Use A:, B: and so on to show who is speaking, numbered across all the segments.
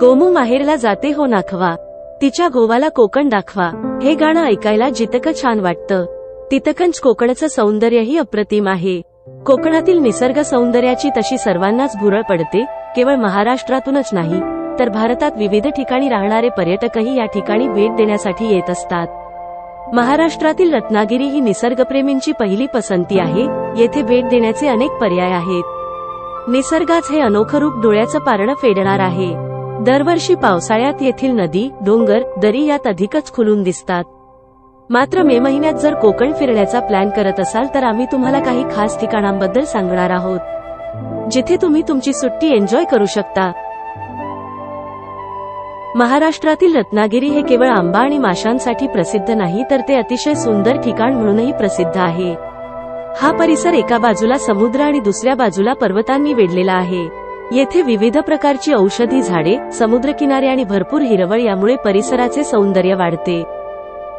A: गोमू माहेरला जाते हो नाखवा. तिच्या गोवाला कोकण दाखवा. हे गाणं ऐकायला जितकं छान वाटतं तितकंच कोकणचं सौंदर्यही अप्रतिम आहे. कोकणातील निसर्ग सौंदर्याची तशी सर्वांनाच भुरळ पडते केवळ महाराष्ट्रातूनच नाही तर भारतात विविध ठिकाणी राहणारे पर्यटकही या ठिकाणी भेट देण्यासाठी येत असतात. महाराष्ट्रातील रत्नागिरी ही निसर्गप्रेमींची पहिली पसंती आहे येथे भेट देण्याचे अनेक पर्याय आहेत. निसर्गाच हे अनोखं रूप डोळ्याचं पारणं फेडणार आहे. दरवर्षी पावसाळ्यात येथील नदी डोंगर दरी यात अधिकच खुलून दिसतात. मात्र मे महिन्यात जर कोकण फिरण्याचा प्लॅन करत असाल तर आम्ही तुम्हाला काही खास ठिकाणांबद्दल सांगणार आहोत. जिथे तुम्ही तुमची सुट्टी एन्जॉय करू शकता. महाराष्ट्रातील रत्नागिरी हे केवळ आंबा आणि माशांसाठी प्रसिद्ध नाही तर ते अतिशय सुंदर ठिकाण म्हणूनही प्रसिद्ध आहे. हा परिसर एका बाजूला समुद्र आणि दुसऱ्या बाजूला पर्वतांनी वेढलेला आहे. येथे विविध प्रकारची औषधी झाडे समुद्रकिनारे आणि भरपूर हिरवळ यामुळे परिसराचे सौंदर्य वाढते.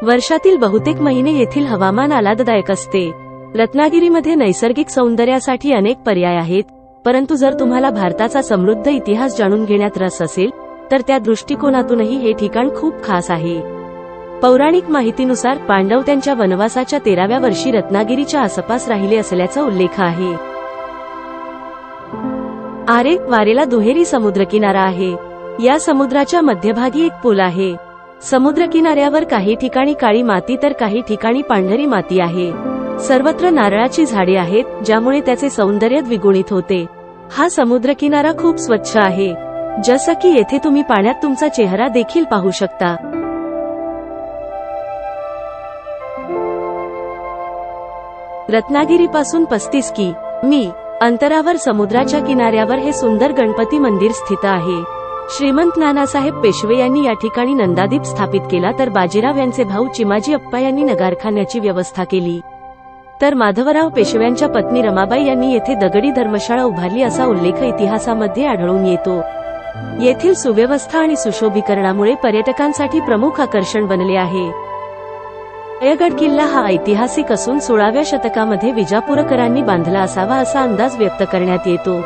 A: वर्षातील बहुतेक महिने येथील हवामान आल्हाददायक असते. रत्नागिरीमध्ये नैसर्गिक सौंदर्यासाठी अनेक पर्याय आहेत परंतु जर तुम्हाला भारताचा समृद्ध इतिहास जाणून घेण्यात रस असेल तर त्या दृष्टिकोनातूनही हे ठिकाण खूप खास आहे. पौराणिक माहितीनुसार पांडव त्यांच्या वनवासाच्या तेराव्या वर्षी रत्नागिरीच्या आसपास राहिले असल्याचा उल्लेख आहे. आरे वारेला दुहेरी समुद्रकिनारा आहे. या समुद्राच्या मध्यभागी एक पूल आहे. समुद्रकिनाऱ्यावर काही ठिकाणी काळी माती तर काही ठिकाणी पांढरी माती आहे. सर्वत्र नारळाची झाडे आहेत ज्यामुळे त्याचे सौंदर्य द्विगुणित होते. हा समुद्रकिनारा खूप स्वच्छ आहे. जसं की येथे तुम्ही पाण्यात तुमचा चेहरा देखील पाहू शकता. रत्नागिरीपासून पस्तीस की. मी अंतरावर समुद्राच्या किनाऱ्यावर हे सुंदर गणपती मंदिर स्थित आहे. श्रीमंत नानासाहेब पेशवे यांनी या ठिकाणी नंदादीप स्थापित केला तर बाजीराव यांचे भाऊ चिमाजी अप्पा यांनी नगारखान्याची व्यवस्था केली. तर माधवराव पेशव्यांच्या पत्नी रमाबाई यांनी येथे दगडी धर्मशाळा उभारली असा उल्लेख इतिहासामध्ये आढळून येतो. येथील सुव्यवस्था आणि सुशोभीकरणामुळे पर्यटकांसाठी प्रमुख आकर्षण बनले आहे. रायगड किल्ला हा ऐतिहासिक असून सोळाव्या शतकामध्ये विजापूरकरांनी बांधला असावा असा अंदाज व्यक्त करण्यात येतो.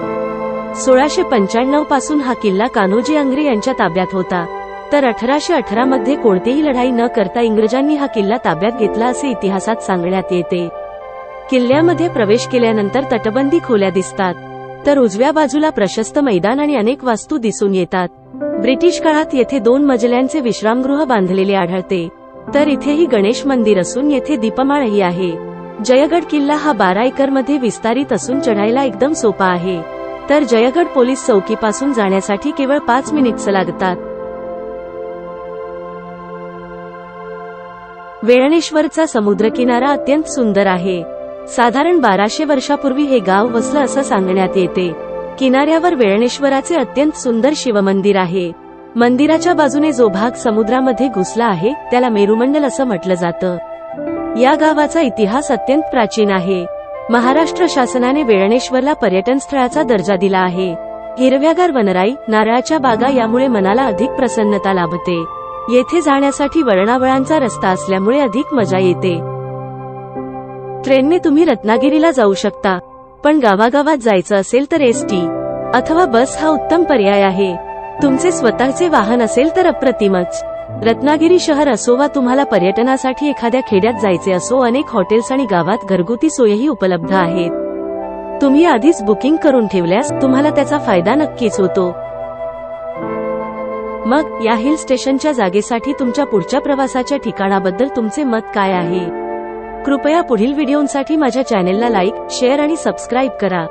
A: सोळाशे पंच्याण्णवपासून हा किल्ला कान्होजी आंग्रे यांच्या ताब्यात होता. तर अठराशे अठरा मध्ये कोणतीही लढाई न करता इंग्रजांनी हा किल्ला ताब्यात घेतला असे इतिहासात सांगण्यात येते. किल्ल्यामध्ये प्रवेश केल्यानंतर तटबंदी खोल्या दिसतात. तर उजव्या बाजूला प्रशस्त मैदान आणि अनेक वास्तू दिसून येतात. ब्रिटिश काळात येथे दोन मजल्यांचे विश्रामगृह बांधलेले आढळते. तर इथेही गणेश मंदिर असून येथे दीपमाळही आहे. जयगड किल्ला हा बारा एकरमध्ये विस्तारित असून चढायला एकदम सोपा आहे. तर जयगड पोलीस चौकीपासून जाण्यासाठी केवळ पाच मिनिट्स लागतात. वेळणेश्वरचा समुद्रकिनारा अत्यंत सुंदर आहे. साधारण बाराशे वर्षापूर्वी हे गाव वसलं असं सांगण्यात येते. किनाऱ्यावर वेळणेश्वराचे अत्यंत सुंदर शिवमंदिर आहे. मंदिराच्या बाजूने जो भाग समुद्रामध्ये घुसला आहे त्याला मेरुमंडल असं म्हटलं जातं. या गावाचा इतिहास अत्यंत प्राचीन आहे. महाराष्ट्र शासनाने वेळणेश्वरला पर्यटन स्थळाचा दर्जा दिला आहे. हिरव्यागार वनराई नारळाच्या बागा यामुळे मनाला अधिक प्रसन्नता लाभते. येथे जाण्यासाठी वळणावळांचा रस्ता असल्यामुळे अधिक मजा येते. ट्रेनने तुम्ही रत्नागिरीला जाऊ शकता. पण गावागावात जायचं असेल तर एसटी अथवा बस हा उत्तम पर्याय आहे. तुमचे स्वतःचे वाहन असेल तर अप्रतिमच. रत्नागिरी शहर असो वा तुम्हाला पर्यटनासाठी एखाद्या खेड्यात जायचे असो अनेक हॉटेल्स आणि गावात घरगुती सोयही उपलब्ध आहेत. तुम्ही आधीच बुकिंग करून ठेवल्यास तुम्हाला त्याचा फायदा नक्कीच होतो. मग या हिल स्टेशनच्या जागेसाठी तुमच्या पुढच्या प्रवासाच्या ठिकाणाबद्दल तुमचे मत काय आहे? कृपया पुढील व्हिडिओंसाठी माझ्या चॅनेलला लाईक शेअर आणि सबस्क्राईब करा.